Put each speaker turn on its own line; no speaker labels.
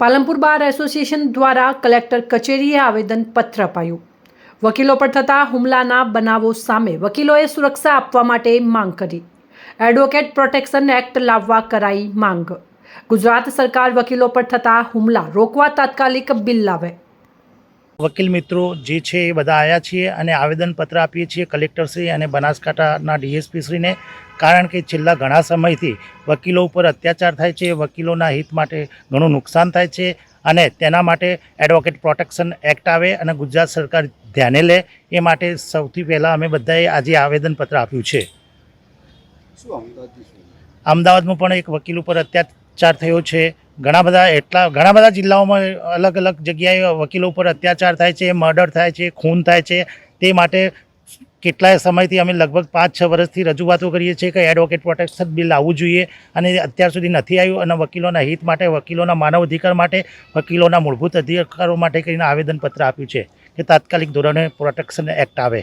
Palanpur bar association દ્વારા collector કચેરીએ આવેદનપત્ર અપાયું. વકીલો પર થતા હુમલાના બનાવો સામે વકીલોએ સુરક્ષા આપવા માટે માંગ કરી. એડવોકેટ પ્રોટેક્શન એક્ટ લાવવા કરાઈ માંગ. ગુજરાત સરકાર વકીલો પર થતા હુમલા રોકવા તાત્કાલિક બિલ લાવે.
વકીલ મિત્રો જે છે એ બધા આવ્યા છીએ અને આવેદનપત્ર આપીએ છીએ કલેક્ટરશ્રી અને બનાસકાંઠાના ડીએસપીશ્રીને. કારણ કે છેલ્લા ઘણા સમયથી વકીલો ઉપર અત્યાચાર થાય છે વકીલોના હિત માટે ઘણું નુકસાન થાય છે અને તેના માટે એડવોકેટ પ્રોટેક્શન એક્ટ આવે અને ગુજરાત સરકાર ધ્યાને લે એ માટે સૌથી પહેલાં અમે બધાએ આજે આવેદનપત્ર આપ્યું છે? અમદાવાદમાં પણ એક વકીલ ઉપર અત્યાચાર થયો છે. ઘણા બધા એટલા, ઘણા બધા જિલ્લાઓમાં અલગ અલગ જગ્યાએ વકીલો ઉપર અત્યાચાર થાય છે, મર્ડર થાય છે, ખૂન થાય છે. તે માટે કેટલાય સમયથી અમે લગભગ પાંચ છ વર્ષથી રજૂઆતો કરીએ છીએ કે એડવોકેટ પ્રોટેક્શન બિલ આવવું જોઈએ અને અત્યાર સુધી નથી આવ્યું અને વકીલોના હિત માટે, વકીલોના માનવ અધિકાર માટે, વકીલોના મૂળભૂત અધિકારો માટે કરીને આવેદનપત્ર આપ્યું છે કે તાત્કાલિક ધોરણે પ્રોટેક્શન એક્ટ આવે.